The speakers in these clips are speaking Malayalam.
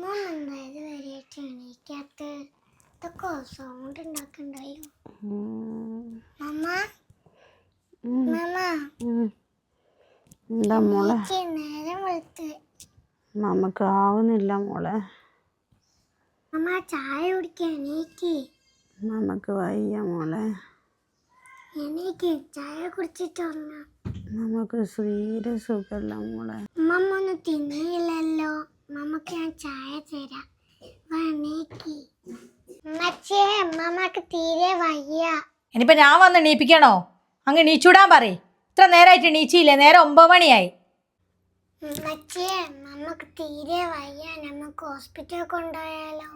നന്നായത് മമ്മ മമ്മ എന്താ മോളെ? നമുക്ക് ആവുന്നില്ല മോളെ. ചായ കുടിക്കാൻ നമുക്ക് വയ്യ മോളെ. എനിക്ക് ചായ കുടിച്ചിട്ട് നമുക്ക് സീര സുഖല്ല മോളെ. തിന്നില്ലല്ലോ. അമ്മമ്മക്ക് ഞാൻ ചായ തരാം. വാ എണീക്ക് അമ്മച്ചേ അമ്മമ്മക്ക് തീരെ വയ്യ. ഇനിയിപ്പോ ഞാൻ വന്ന് എണീപ്പിക്കണോ? അങ്ങ് എണീച്ചൂടാൻ പറയ്. ഇത്ര നേരമായിട്ട് എണീച്ചില്ലേ? നേരം ഒമ്പത് മണിയായി. അമ്മച്ചേ അമ്മമ്മക്ക് തീരെ വയ്യ. നമുക്ക് ഹോസ്പിറ്റലിൽ കൊണ്ടുപോയാലോ?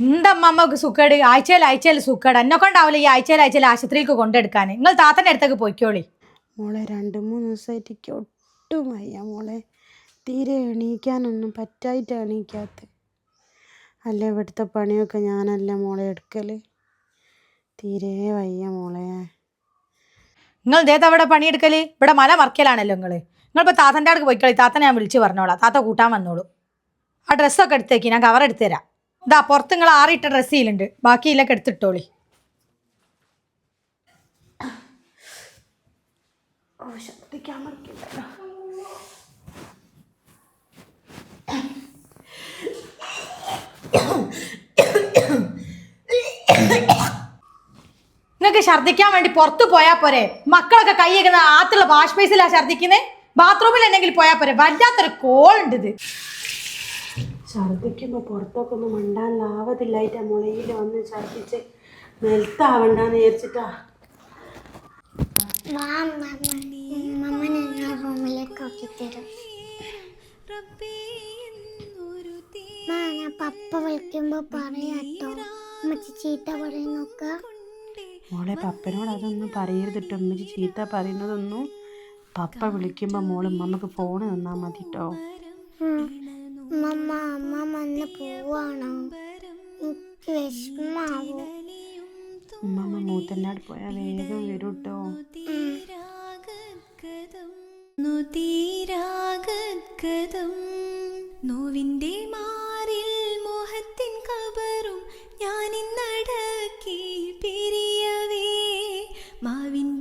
എന്തമ്മ അമ്മയ്ക്ക് സുക്കേട് ആഴ്ചയിൽ ആഴ്ചയിൽ സുക്കേട് എന്നെ കൊണ്ടാവില്ല ഈ ആഴ്ചയിൽ ആഴ്ചയിൽ ആശുപത്രിക്ക് കൊണ്ടെടുക്കാൻ? നിങ്ങൾ താത്തന്റെ അടുത്തേക്ക് പോയിക്കോളി. മോളെ രണ്ട് മൂന്ന് ദിവസമായിട്ട് എനിക്ക് ഒട്ടും വയ്യ മോളെ. തീരെ എണീക്കാനൊന്നും പറ്റായിട്ട് എണീക്കാത്ത. അല്ലേ ഇവിടുത്തെ പണിയൊക്കെ ഞാനല്ല മോളെ എടുക്കൽ തീരെ വയ്യ മോളെ. നിങ്ങൾ ഇതേത് അവിടെ പണിയെടുക്കൽ ഇവിടെ മല മറക്കലാണല്ലോ നിങ്ങൾ നിങ്ങളിപ്പോൾ താത്തന്റെ അടുക്ക് പോയിക്കളി താത്ത ഞാൻ വിളിച്ച് പറഞ്ഞോളാം. താത്ത കൂട്ടാൻ വന്നോളൂ. ആ ഡ്രസ്സൊക്കെ എടുത്തേക്ക്. ഞാൻ കവർ എടുത്തു തരാം. ഇതാ പുറത്ത് നിങ്ങൾ ആറിയിട്ട ഡ്രസ്സ് ചെയ്യലുണ്ട്. ബാക്കിയിലൊക്കെ എടുത്തിട്ടോളി. ഓ ശക്തിക്കാൻ പറ്റില്ല ഛർദ്ദിക്കാൻ വേണ്ടി പുറത്തു പോയാൽ പോരെ? മക്കളൊക്കെ കൈയ്യേക്കുന്ന ആത്തുള്ള വാഷ് ബേസിലാ ഛർദ്ദിക്കുന്നത് ബാത്റൂമിൽ എന്തെങ്കിലും പോയാൽ പോരെ? വല്ലാത്തൊരു കോൾ ഉണ്ട് ഇത്. ഛർദ്ദിക്കുമ്പോൾ പുറത്തൊക്കെ ഒന്നും മണ്ടാൻ ലാവത്തില്ലായിട്ടാ മുളയിൽ വന്ന് ഛർദ്ദിച്ച് നിലത്താവണ്ടെന്ന് വിചാരിച്ചിട്ടാ. പപ്പ വിളിക്കുമ്പോ പറയാട്ടോ. ചീത്ത പറയുന്നൊക്കെ. മോളെ പപ്പനോട് അതൊന്നും പറയരുതിട്ടോ ഉമ്മച്ചി ചീത്ത പറയുന്നതൊന്നും പപ്പ വിളിക്കുമ്പോൾ മോൾ ഉമ്മമ്മക്ക് ഫോണ് തന്നാൽ മതി കേട്ടോ അമ്മമ്മ അമ്മ വന്ന് പോവാണോ എനിക്ക് വിഷമാവോ ഉമ്മമ്മ മൂത്തന്നാട് പോയാൽ വേഗം വരും കേട്ടോ തീരാഗദ്ഗതം നോവിന്റെ മാ